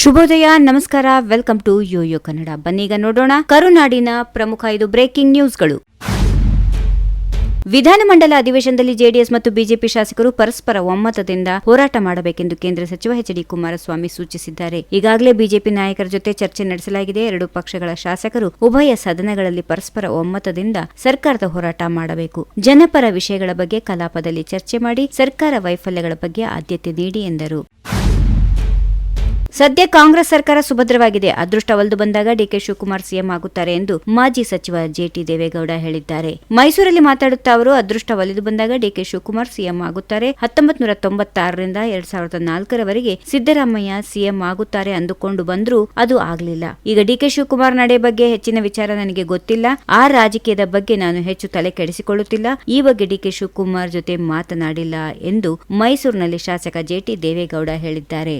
ಶುಭೋದಯ, ನಮಸ್ಕಾರ, welcome to Yoyo Kannada. ಬನ್ನೀಗ ನೋಡೋಣ ಕರುನಾಡಿನ ಪ್ರಮುಖ ಐದು ಬ್ರೇಕಿಂಗ್ ನ್ಯೂಸ್ಗಳು. ವಿಧಾನಮಂಡಲ ಅಧಿವೇಶನದಲ್ಲಿ ಜೆಡಿಎಸ್ ಮತ್ತು ಬಿಜೆಪಿ ಶಾಸಕರು ಪರಸ್ಪರ ಒಮ್ಮತದಿಂದ ಹೋರಾಟ ಮಾಡಬೇಕೆಂದು ಕೇಂದ್ರ ಸಚಿವ ಎಚ್ ಡಿ ಕುಮಾರಸ್ವಾಮಿ ಸೂಚಿಸಿದ್ದಾರೆ. ಈಗಾಗಲೇ ಬಿಜೆಪಿ ನಾಯಕರ ಜೊತೆ ಚರ್ಚೆ ನಡೆಸಲಾಗಿದೆ. ಎರಡು ಪಕ್ಷಗಳ ಶಾಸಕರು ಉಭಯ ಸದನಗಳಲ್ಲಿ ಪರಸ್ಪರ ಒಮ್ಮತದಿಂದ ಸರ್ಕಾರದ ಹೋರಾಟ ಮಾಡಬೇಕು. ಜನಪರ ವಿಷಯಗಳ ಬಗ್ಗೆ ಕಲಾಪದಲ್ಲಿ ಚರ್ಚೆ ಮಾಡಿ ಸರ್ಕಾರ ವೈಫಲ್ಯಗಳ ಬಗ್ಗೆ ಆದ್ಯತೆ ನೀಡಿ ಎಂದರು. ಸದ್ಯ ಕಾಂಗ್ರೆಸ್ ಸರ್ಕಾರ ಸುಭದ್ರವಾಗಿದೆ. ಅದೃಷ್ಟ ಒಲಿದು ಬಂದಾಗ ಡಿಕೆ ಶಿವಕುಮಾರ್ ಸಿಎಂ ಆಗುತ್ತಾರೆ ಎಂದು ಮಾಜಿ ಸಚಿವ ಜೆಟಿ ದೇವೇಗೌಡ ಹೇಳಿದ್ದಾರೆ. ಮೈಸೂರಲ್ಲಿ ಮಾತಾಡುತ್ತಾ ಅವರು, ಅದೃಷ್ಟ ಒಲಿದು ಬಂದಾಗ ಡಿಕೆ ಶಿವಕುಮಾರ್ ಸಿಎಂ ಆಗುತ್ತಾರೆ. ಹತ್ತೊಂಬತ್ ನೂರ ತೊಂಬತ್ತಾರರಿಂದ ಎರಡ್ ಸಾವಿರದ ನಾಲ್ಕರವರೆಗೆ ಸಿದ್ದರಾಮಯ್ಯ ಸಿಎಂ ಆಗುತ್ತಾರೆ ಅಂದುಕೊಂಡು ಬಂದರೂ ಅದು ಆಗಲಿಲ್ಲ. ಈಗ ಡಿಕೆ ಶಿವಕುಮಾರ್ ನಡೆ ಬಗ್ಗೆ ಹೆಚ್ಚಿನ ವಿಚಾರ ನನಗೆ ಗೊತ್ತಿಲ್ಲ. ಆ ರಾಜಕೀಯದ ಬಗ್ಗೆ ನಾನು ಹೆಚ್ಚು ತಲೆ ಕೆಡಿಸಿಕೊಳ್ಳುತ್ತಿಲ್ಲ. ಈ ಬಗ್ಗೆ ಡಿಕೆ ಶಿವಕುಮಾರ್ ಜೊತೆ ಮಾತನಾಡಿಲ್ಲ ಎಂದು ಮೈಸೂರಿನಲ್ಲಿ ಶಾಸಕ ಜೆಟಿ ದೇವೇಗೌಡ ಹೇಳಿದ್ದಾರೆ.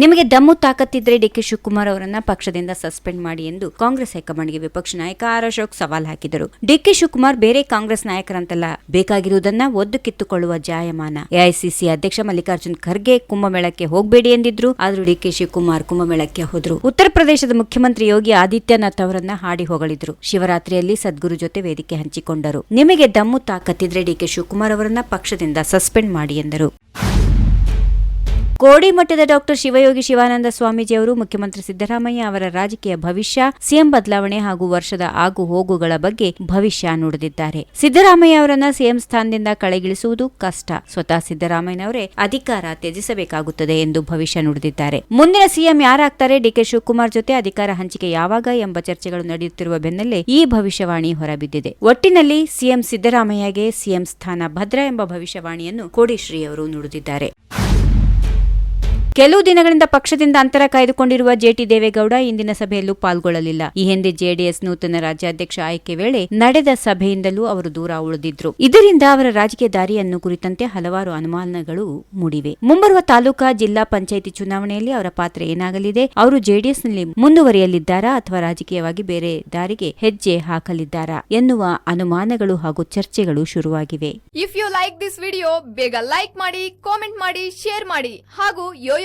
ನಿಮಗೆ ದಮ್ಮು ತಾಕತ್ತಿದ್ರೆ ಡಿಕೆ ಶಿವಕುಮಾರ್ ಅವರನ್ನ ಪಕ್ಷದಿಂದ ಸಸ್ಪೆಂಡ್ ಮಾಡಿ ಎಂದು ಕಾಂಗ್ರೆಸ್ ಹೈಕಮಾಂಡ್ಗೆ ವಿಪಕ್ಷ ನಾಯಕ ಆರ್ ಅಶೋಕ್ ಸವಾಲ್ ಹಾಕಿದರು. ಡಿಕೆ ಶಿವಕುಮಾರ್ ಬೇರೆ ಕಾಂಗ್ರೆಸ್ ನಾಯಕರಂತಲ್ಲ, ಬೇಕಾಗಿರುವುದನ್ನ ಒದ್ದು ಕಿತ್ತುಕೊಳ್ಳುವ ಜಾಯಮಾನ. ಎಐಸಿಸಿ ಅಧ್ಯಕ್ಷ ಮಲ್ಲಿಕಾರ್ಜುನ್ ಖರ್ಗೆ ಕುಂಭಮೇಳಕ್ಕೆ ಹೋಗಬೇಡಿ ಎಂದಿದ್ರು, ಆದ್ರೂ ಡಿಕೆ ಶಿವಕುಮಾರ್ ಕುಂಭಮೇಳಕ್ಕೆ ಹೋದ್ರು. ಉತ್ತರ ಪ್ರದೇಶದ ಮುಖ್ಯಮಂತ್ರಿ ಯೋಗಿ ಆದಿತ್ಯನಾಥ್ ಅವರನ್ನ ಹಾಡಿ ಹೊಗಳಿದ್ರು. ಶಿವರಾತ್ರಿಯಲ್ಲಿ ಸದ್ಗುರು ಜೊತೆ ವೇದಿಕೆ ಹಂಚಿಕೊಂಡರು. ನಿಮಗೆ ದಮ್ಮು ತಾಕತ್ತಿದ್ರೆ ಡಿಕೆ ಶಿವಕುಮಾರ್ ಅವರನ್ನ ಪಕ್ಷದಿಂದ ಸಸ್ಪೆಂಡ್ ಮಾಡಿ ಎಂದರು. ಕೋಡಿಮಠದ ಡಾಕ್ಟರ್ ಶಿವಯೋಗಿ ಶಿವಾನಂದ ಸ್ವಾಮೀಜಿ ಅವರು ಮುಖ್ಯಮಂತ್ರಿ ಸಿದ್ದರಾಮಯ್ಯ ಅವರ ರಾಜಕೀಯ ಭವಿಷ್ಯ, ಸಿಎಂ ಬದಲಾವಣೆ ಹಾಗೂ ವರ್ಷದ ಆಗು ಹೋಗುಗಳ ಬಗ್ಗೆ ಭವಿಷ್ಯ ನುಡಿದಿದ್ದಾರೆ. ಸಿದ್ದರಾಮಯ್ಯ ಅವರನ್ನ ಸಿಎಂ ಸ್ಥಾನದಿಂದ ಕಳೆಗಿಳಿಸುವುದು ಕಷ್ಟ. ಸ್ವತಃ ಸಿದ್ದರಾಮಯ್ಯನವರೇ ಅಧಿಕಾರ ತ್ಯಜಿಸಬೇಕಾಗುತ್ತದೆ ಎಂದು ಭವಿಷ್ಯ ನುಡಿದಿದ್ದಾರೆ. ಮುಂದಿನ ಸಿಎಂ ಯಾರಾಗ್ತಾರೆ? ಡಿಕೆ ಶಿವಕುಮಾರ್ ಜೊತೆ ಅಧಿಕಾರ ಹಂಚಿಕೆ ಯಾವಾಗ ಎಂಬ ಚರ್ಚೆಗಳು ನಡೆಯುತ್ತಿರುವ ಬೆನ್ನಲ್ಲೇ ಈ ಭವಿಷ್ಯವಾಣಿ ಹೊರಬಿದ್ದಿದೆ. ಒಟ್ಟಿನಲ್ಲಿ ಸಿಎಂ ಸಿದ್ದರಾಮಯ್ಯಗೆ ಸಿಎಂ ಸ್ಥಾನ ಭದ್ರ ಎಂಬ ಭವಿಷ್ಯವಾಣಿಯನ್ನು ಕೋಡಿಶ್ರೀ ಅವರು ನುಡಿದಿದ್ದಾರೆ. ಕೆಲವು ದಿನಗಳಿಂದ ಪಕ್ಷದಿಂದ ಅಂತರ ಕಾಯ್ದುಕೊಂಡಿರುವ ಜೆಟಿ ದೇವೇಗೌಡ ಇಂದಿನ ಸಭೆಯಲ್ಲೂ ಪಾಲ್ಗೊಳ್ಳಲಿಲ್ಲ. ಈ ಹಿಂದೆ ಜೆಡಿಎಸ್ ನೂತನ ರಾಜ್ಯಾಧ್ಯಕ್ಷ ಆಯ್ಕೆ ವೇಳೆ ನಡೆದ ಸಭೆಯಿಂದಲೂ ಅವರು ದೂರ ಉಳಿದಿದ್ರು. ಇದರಿಂದ ಅವರ ರಾಜಕೀಯ ದಾರಿಯನ್ನು ಕುರಿತಂತೆ ಹಲವಾರು ಅನುಮಾನಗಳು ಮೂಡಿವೆ. ಮುಂಬರುವ ತಾಲೂಕಾ ಜಿಲ್ಲಾ ಪಂಚಾಯಿತಿ ಚುನಾವಣೆಯಲ್ಲಿ ಅವರ ಪಾತ್ರ ಏನಾಗಲಿದೆ? ಅವರು ಜೆಡಿಎಸ್ನಲ್ಲಿ ಮುಂದುವರಿಯಲಿದ್ದಾರಾ ಅಥವಾ ರಾಜಕೀಯವಾಗಿ ಬೇರೆ ದಾರಿಗೆ ಹೆಜ್ಜೆ ಹಾಕಲಿದ್ದಾರಾ ಎನ್ನುವ ಅನುಮಾನಗಳು ಹಾಗೂ ಚರ್ಚೆಗಳು ಶುರುವಾಗಿವೆ. If you like this video ಬೇಗ ಲೈಕ್ ಮಾಡಿ ಕಾಮೆಂಟ್ ಮಾಡಿ ಶೇರ್ ಮಾಡಿ ಹಾಗೂ ಯೋಯೋ